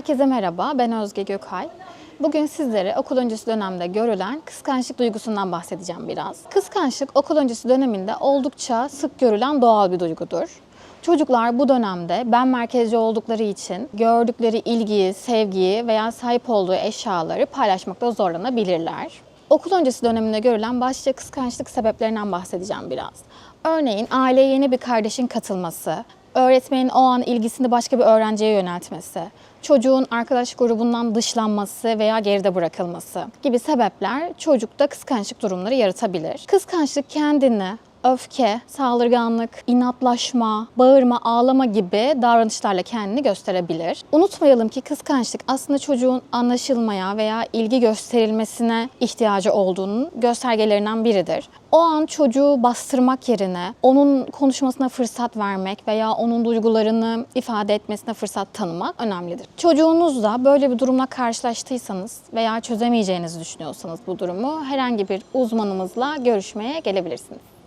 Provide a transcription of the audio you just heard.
Herkese merhaba, ben Özge Gökay. Bugün sizlere okul öncesi dönemde görülen kıskançlık duygusundan bahsedeceğim biraz. Kıskançlık okul öncesi döneminde oldukça sık görülen doğal bir duygudur. Çocuklar bu dönemde ben merkezci oldukları için gördükleri ilgiyi, sevgiyi veya sahip olduğu eşyaları paylaşmakta zorlanabilirler. Okul öncesi döneminde görülen başlıca kıskançlık sebeplerinden bahsedeceğim biraz. Örneğin aileye yeni bir kardeşin katılması, öğretmenin o an ilgisini başka bir öğrenciye yöneltmesi, çocuğun arkadaş grubundan dışlanması veya geride bırakılması gibi sebepler çocukta kıskançlık durumları yaratabilir. Kıskançlık kendini öfke, saldırganlık, inatlaşma, bağırma, ağlama gibi davranışlarla kendini gösterebilir. Unutmayalım ki kıskançlık aslında çocuğun anlaşılmaya veya ilgi gösterilmesine ihtiyacı olduğunun göstergelerinden biridir. O an çocuğu bastırmak yerine onun konuşmasına fırsat vermek veya onun duygularını ifade etmesine fırsat tanımak önemlidir. Çocuğunuzla böyle bir durumla karşılaştıysanız veya çözemeyeceğinizi düşünüyorsanız bu durumu herhangi bir uzmanımızla görüşmeye gelebilirsiniz.